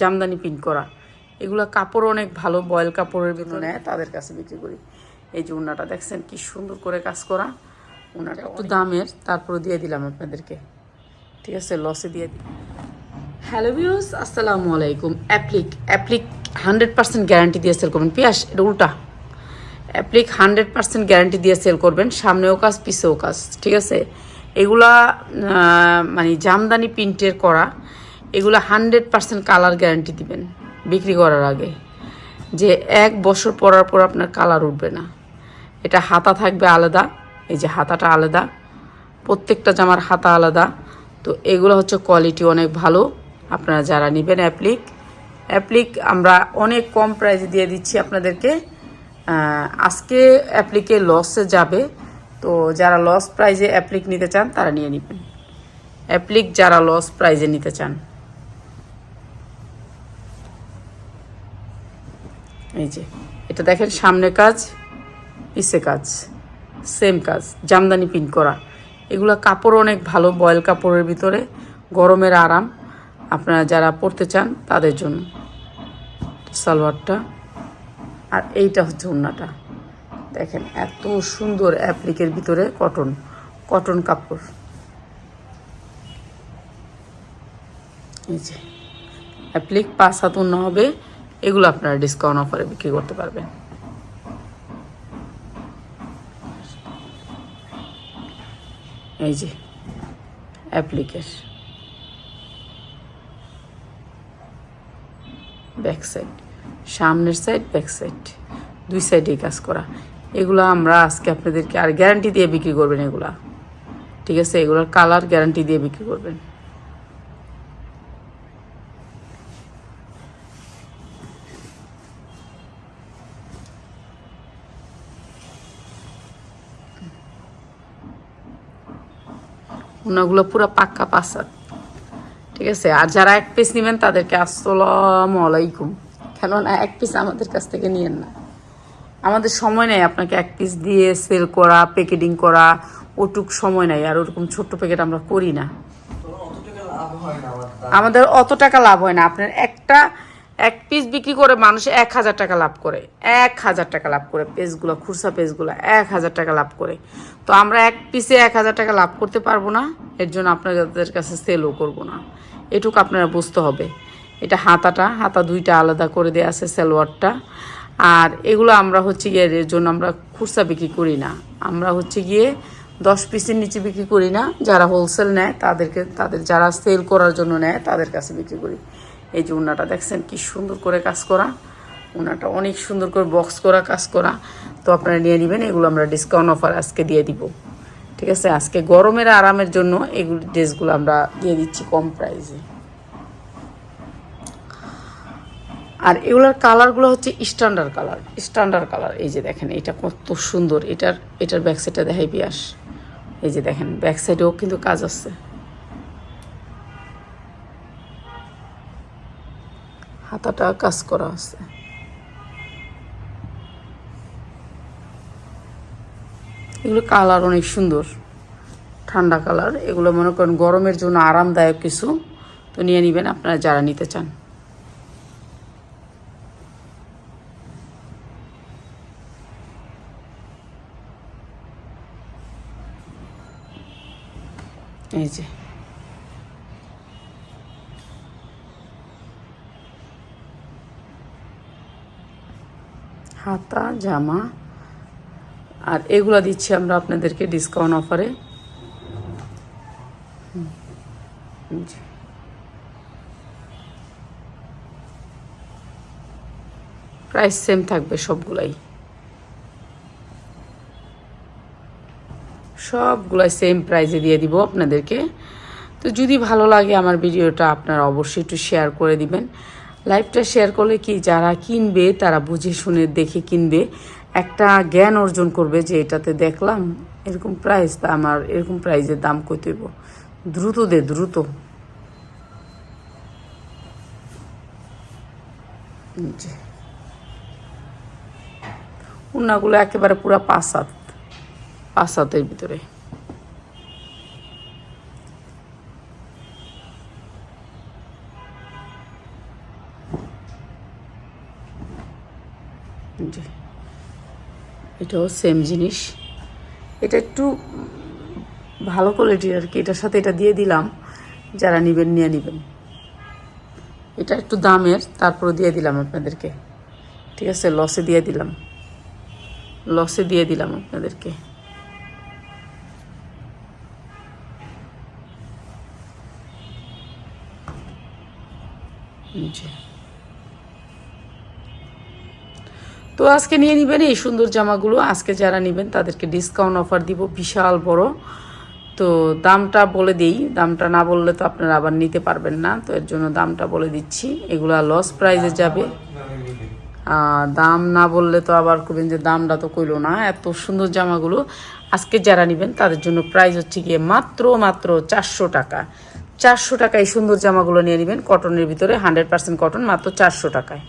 Jamdani print করা। এগুলো কাপড় অনেক ভালো বয়েল কাপড়ের ভিতরে নেয় তাদের কাছে বিক্রি করি। এই যে উন্নাটা দেখছেন কি সুন্দর করে কাজ করা। উন্নাটা একটু দামের তারপরে দিয়ে দিলাম আপনাদেরকে। ঠিক আছে লসে দিয়ে দিই। হ্যালো ভিউস আসসালামু আলাইকুম। Applique applique hundred percent guarantee দিয়ে সেল করবেন। পিয়াস এটা উল্টা। অ্যাপ্লিক হান্ড্রেড পার্সেন্ট গ্যারান্টি দিয়ে সেল করবেন। সামনেও কাজ পিছেও কাজ। ঠিক আছে? এগুলা মানে জামদানি প্রিন্টের করা। এগুলা হান্ড্রেড পার্সেন্ট কালার গ্যারান্টি দিবেন বিক্রি করার আগে। যে এক বছর পরার পর আপনার কালার উঠবে না। এটা হাতা থাকবে আলাদা, এই যে হাতাটা আলাদা, প্রত্যেকটা জামার হাতা আলাদা। তো এগুলো হচ্ছে কোয়ালিটি অনেক ভালো। আপনারা যারা নেবেন অ্যাপ্লিক অ্যাপ্লিক আমরা অনেক কম প্রাইসে দিয়ে দিচ্ছি আপনাদেরকে। আজকে অ্যাপ্লিকে লসে যাবে। তো যারা লস প্রাইজে অ্যাপ্লিক নিতে চান তারা নিয়ে নেবেন। অ্যাপ্লিক যারা লস প্রাইজে নিতে চান। এই এটা দেখেন, সামনে কাজ, পিছে কাজ সেম কাজ, জামদানি প্রিন্ট করা। এগুলো কাপড় অনেক ভালো, বয়েল কাপড়ের ভিতরে, গরমের আরাম। আপনারা যারা পরতে চান, তাদের জন্য। সালোয়ারটা, আর এইটা হচ্ছে ওড়নাটা দেখেন, এত সুন্দর অ্যাপ্লিকের ভিতরে কটন কটন কাপড়। এই যে অ্যাপ্লিক পাঁচ হাত ওড়না হবে। এগুলো আপনারা ডিসকাউন্ট অফারে বিক্রি করতে পারবেন। এই যে অ্যাপ্লিকের ব্যাক সাইড সামনের সাইড ব্যাক সাইড দুই সাইডেই কাজ করা। এগুলো আমরা আজকে আপনাদেরকে আর গ্যারান্টি দিয়ে বিক্রি করবেন এগুলা। ঠিক আছে? এগুলোর কালার গ্যারান্টি দিয়ে বিক্রি করবেন। ওনাগুলো পুরো পাক্কা পাসাদ। ঠিক আছে? আর যারা এক পিস নেবেন তাদেরকে আসসালাম আলাইকুম। কেননা এক পিস আমাদের কাছ থেকে নিয়েন না। আমাদের সময় নেই আপনাকে এক পিস দিয়ে সেল করা প্যাকেটিং করা ওটুক সময় নেই। আর ওরকম ছোট্ট প্যাকেট আমরা করি না। আমাদের অত টাকা লাভ হয় না। আপনার একটা এক পিস বিক্রি করে মানুষ এক হাজার টাকা লাভ করে। এক হাজার টাকা লাভ করে পেজগুলো, খুরসা পেজগুলো, এক হাজার টাকা লাভ করে। তো আমরা এক পিসে এক হাজার টাকা লাভ করতে পারব না, এর জন্য আপনাদের কাছে সেলও করব না। এটুকু আপনারা বুঝতে হবে। এটা হাতাটা, হাতা দুইটা আলাদা করে দেওয়া আছে সালোয়ারটা। আর এগুলো আমরা হচ্ছে গিয়ে এর জন্য আমরা খুরসা বিক্রি করি না। আমরা হচ্ছে গিয়ে দশ পিসের নিচে বিক্রি করি না। যারা হোলসেল নেয়, তাদেরকে, তাদের যারা সেল করার জন্য নেয়, তাদের কাছে বিক্রি করি। এই যে উনাটা দেখছেন কি সুন্দর করে কাজ করা। উনাটা অনেক সুন্দর করে বক্স করা, কাজ করা। তো আপনারা নিয়ে নেবেন, এগুলো আমরা ডিসকাউন্ট অফার আজকে দিয়ে দিব। ঠিক আছে? আজকে গরমের আরামের জন্য এগুলো ড্রেসগুলো আমরা দিয়ে দিচ্ছি কম প্রাইসে আর এগুলোর কালারগুলো হচ্ছে স্ট্যান্ডার্ড কালার স্ট্যান্ডার্ড কালার এই যে দেখেন, এটা কত সুন্দর। এটার এটার ব্যাক সাইডটা দেখাই পিয়াস এই যে দেখেন ব্যাক সাইডেও কিন্তু কাজ আছে। হাতাটা কাজ করা আছে। এগুলো কালার অনেক সুন্দর। ঠান্ডা কালার। এগুলো মনে করেন গরমের জন্য আরামদায়ক কিছু। তো নিয়ে নেবেন আপনারা যারা নিতে চান। এই যে। হাতা, জামা। আর এগুলো দিচ্ছি আমরা আপনাদেরকে ডিসকাউন্ট অফারে প্রাইস সেম থাকবে সবগুলাই। সবগুলাই সেম প্রাইসে দিয়ে দিব আপনাদেরকে। তো যদি ভালো লাগে আমার ভিডিওটা আপনারা অবশ্যই একটু শেয়ার করে দিবেন। লাইভটা শেয়ার করলে কি যারা কিনবে, তারা বুঝে শুনে দেখে কিনবে। একটা জ্ঞান অর্জন করবে যে এটাতে দেখলাম এরকম প্রাইস তা আমার, এরকম প্রাইসের দাম কই দ্রুত দে, দ্রুত। উন্নাগুলো একেবারে পুরো পাঁচ হাত, পাঁচ হাতের ভিতরে। জি এটাও সেম জিনিস। এটা একটু ভালো কোয়ালিটির আর কি, এটার সাথে এটা দিয়ে দিলাম, যারা নেবেন নিয়ে নেবেন। এটা একটু দামের তারপরে দিয়ে দিলাম আপনাদেরকে। ঠিক আছে লসে দিয়ে দিলাম। লসে দিয়ে দিলাম আপনাদেরকে। তো আজকে নিয়ে নেবেন এই সুন্দর জামাগুলো। আজকে যারা নেবেন, তাদেরকে ডিসকাউন্ট অফার দিব, বিশাল বড়। তো দামটা বলে দিই, দামটা না বললে তো আপনারা আবার নিতে পারবেন না। তো এর জন্য দামটা বলে দিচ্ছি। এগুলা লস প্রাইজে যাবে। দাম না বললে তো আবার করবেন যে দামটা তো কইলো না। এত সুন্দর জামাগুলো আজকে যারা নেবেন, তাদের জন্য প্রাইস হচ্ছে গিয়ে মাত্র মাত্র চারশো টাকা। চারশো টাকা এই সুন্দর জামাগুলো নিয়ে নেবেন। কটনের ভিতরে হান্ড্রেড পার্সেন্ট কটন মাত্র চারশো টাকায়।